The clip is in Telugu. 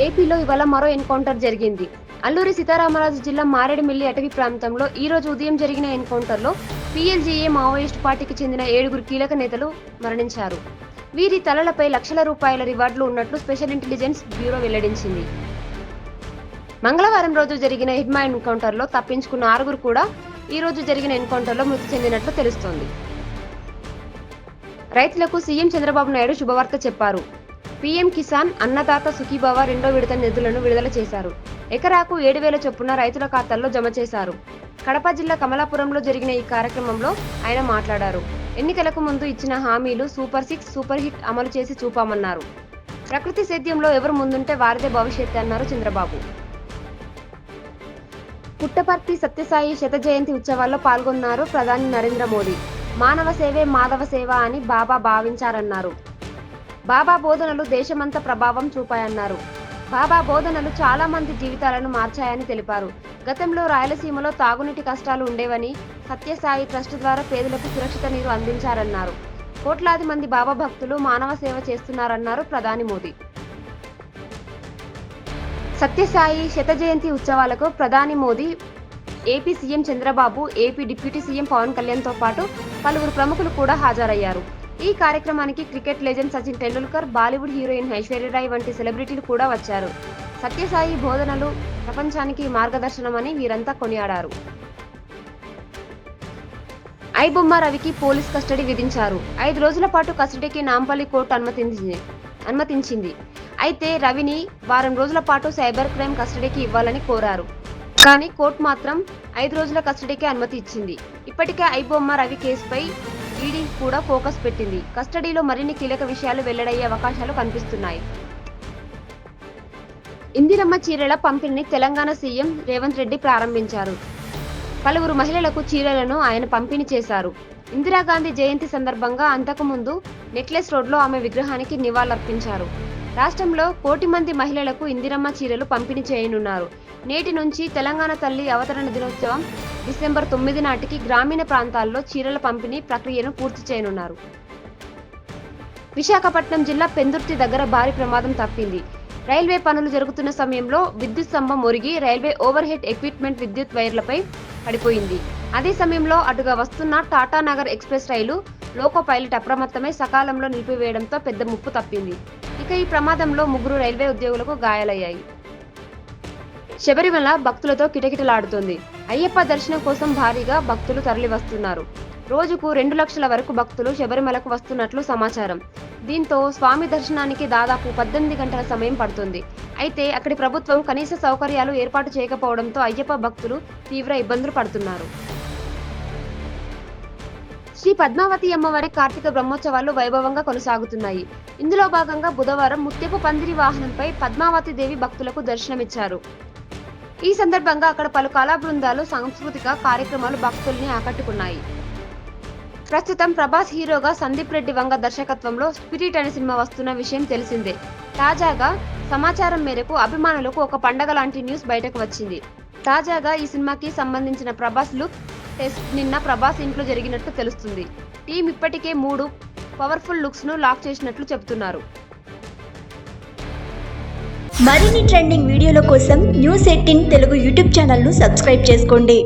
ఏపీలో ఇవాళ మరో ఎన్కౌంటర్ జరిగింది. అల్లూరి సీతారామరాజు జిల్లా మారేడుమిల్లి అటవీ ప్రాంతంలో ఈ రోజు ఉదయం జరిగిన ఎన్కౌంటర్లో పీఎల్జీఏ మావోయిస్ట్ పార్టీకి చెందిన ఏడుగురు కీలక నేతలు మరణించారు. వీరి తలలపై లక్షల రూపాయల రివార్డులు ఉన్నట్లు స్పెషల్ ఇంటెలిజెన్స్ బ్యూరో వెల్లడించింది. మంగళవారం రోజు జరిగిన హిడ్మా ఎన్కౌంటర్లో తప్పించుకున్న ఆరుగురు కూడా ఈ రోజు జరిగిన ఎన్కౌంటర్లో మృతి చెందినట్లు తెలుస్తోంది. రైతులకు సీఎం చంద్రబాబు నాయుడు శుభవార్త చెప్పారు. పీఎం కిసాన్ అన్నదాత సుఖీభవ రెండో విడత నిధులను విడుదల చేశారు. ఎకరాకు ఏడు వేల చొప్పున రైతుల ఖాతాల్లో జమ చేశారు. కడప జిల్లా కమలాపురంలో జరిగిన ఈ కార్యక్రమంలో ఆయన మాట్లాడారు. ఎన్నికలకు ముందు ఇచ్చిన హామీలు సూపర్ సిక్స్ సూపర్ హిట్ అమలు చేసి చూపామన్నారు. ప్రకృతి సేద్యంలో ఎవరు ముందుంటే వారిదే భవిష్యత్తు అన్నారు చంద్రబాబు. పుట్టపర్తి సత్యసాయి శత జయంతి ఉత్సవాల్లో పాల్గొన్నారు ప్రధాని నరేంద్ర మోదీ. మానవ సేవే మాధవ సేవ అని బాబా భావించారన్నారు. బాబా బోధనలు దేశమంతా ప్రభావం చూపాయన్నారు. బాబా బోధనలు చాలా మంది జీవితాలను మార్చాయని తెలిపారు. గతంలో రాయలసీమలో తాగునీటి కష్టాలు ఉండేవని సత్యసాయి ట్రస్ట్ ద్వారా పేదలకు సురక్షిత నీరు అందించారన్నారు. కోట్లాది మంది బాబా భక్తులు మానవ సేవ చేస్తున్నారన్నారు ప్రధాని మోదీ. సత్యసాయి శత జయంతి ఉత్సవాలకు ప్రధాని Modi AP CM Chandrababu AP deputy CM Pawan కళ్యాణ్తో పాటు పలువురు ప్రముఖులు కూడా హాజరయ్యారు. ఈ కార్యక్రమానికి cricket legend Sachin Tendulkar Bollywood heroine Aishwarya Rai వంటి సెలబ్రిటీలు కూడా వచ్చారు. సత్యసాయి బోధనలు ప్రపంచానికి మార్గదర్శనమని వీరంతా కొనియాడారు. ఐబొమ్మ రవికి పోలీస్ కస్టడీ విధించారు. ఐదు రోజుల పాటు కస్టడీకి నాంపల్లి కోర్టు అనుమతించింది. అనుమతించింది. అయితే రవిని వారం రోజుల పాటు సైబర్ క్రైమ్ కస్టడీకి ఇవ్వాలని కోరారు. కానీ కోర్టు మాత్రం ఐదు రోజుల కస్టడీకి అనుమతి ఇచ్చింది. ఇప్పటికే ఐబొమ్మ రవి కేసుపై ఈడీ కూడా ఫోకస్ పెట్టింది. కస్టడీలో మరిన్ని కీలక విషయాలు వెల్లడయ్యే అవకాశాలు కనిపిస్తున్నాయి. ఇందిరమ్మ చీరల పంపిణీని తెలంగాణ సీఎం రేవంత్ రెడ్డి ప్రారంభించారు. పలువురు మహిళలకు చీరలను ఆయన పంపిణీ చేశారు. ఇందిరాగాంధీ జయంతి సందర్భంగా అంతకుముందు నెక్లెస్ రోడ్లో ఆమె విగ్రహానికి నివాళులర్పించారు. రాష్ట్రంలో కోటి మంది మహిళలకు ఇందిరమ్మ చీరలు పంపిణీ చేయనున్నారు. నేటి నుంచి తెలంగాణ తల్లి అవతరణ దినోత్సవం డిసెంబర్ తొమ్మిది నాటికి గ్రామీణ ప్రాంతాల్లో చీరల పంపిణీ ప్రక్రియను పూర్తి చేయనున్నారు. విశాఖపట్నం జిల్లా పెందుర్తి దగ్గర భారీ ప్రమాదం తప్పింది. రైల్వే పనులు జరుగుతున్న సమయంలో విద్యుత్ స్తంభం ఒరిగి రైల్వే ఓవర్ హెడ్ ఎక్విప్మెంట్ విద్యుత్ వైర్లపై పడిపోయింది. అదే సమయంలో అటుగా వస్తున్న టాటానగర్ ఎక్స్ప్రెస్ రైలు లోకో పైలట్ అప్రమత్తమై సకాలంలో నిలిపివేయడంతో పెద్ద ముప్పు తప్పింది. ఇక ఈ ప్రమాదంలో ముగ్గురు రైల్వే ఉద్యోగులకు గాయాలయ్యాయి. శబరిమల భక్తులతో కిటకిటలాడుతుంది. అయ్యప్ప దర్శనం కోసం భారీగా భక్తులు తరలివస్తున్నారు. రోజుకు రెండు లక్షల వరకు భక్తులు శబరిమలకు వస్తున్నట్లు సమాచారం. దీంతో స్వామి దర్శనానికి దాదాపు పద్దెనిమిది గంటల సమయం పడుతుంది. అయితే అక్కడి ప్రభుత్వం కనీస సౌకర్యాలు ఏర్పాటు చేయకపోవడంతో అయ్యప్ప భక్తులు తీవ్ర ఇబ్బందులు పడుతున్నారు. శ్రీ పద్మావతి అమ్మవారి కార్తీక బ్రహ్మోత్సవాలు వైభవంగా కొనసాగుతున్నాయి. ఇందులో భాగంగా బుధవారం ముత్యపు పందిరి వాహనంపై పద్మావతి దేవి భక్తులకు దర్శనమిచ్చారు. ఈ సందర్భంగా అక్కడ పలు కళా బృందాలు సాంస్కృతిక కార్యక్రమాలు భక్తుల్ని ఆకట్టుకున్నాయి. ప్రస్తుతం ప్రభాస్ హీరోగా సందీప్ రెడ్డి వంగ దర్శకత్వంలో స్పిరిట్ అనే సినిమా వస్తున్న విషయం తెలిసిందే. తాజాగా సమాచారం మేరకు అభిమానులకు ఒక పండగ లాంటి న్యూస్ బయటకు వచ్చింది. తాజాగా ఈ సినిమాకి సంబంధించిన ప్రభాస్ లుక్ టెస్ట్ నిన్న ప్రభాస్ ఇంట్లో జరిగినట్లు తెలుస్తుంది. టీం ఇప్పటికే మూడు పవర్ఫుల్ లుక్స్ను లాక్ చేసినట్లు చెబుతున్నారు మరిన్ని ట్రెండింగ్ వీడియోల కోసం న్యూస్ ఎయిటీన్ తెలుగు యూట్యూబ్ ఛానల్ను సబ్స్క్రైబ్ చేసుకోండి.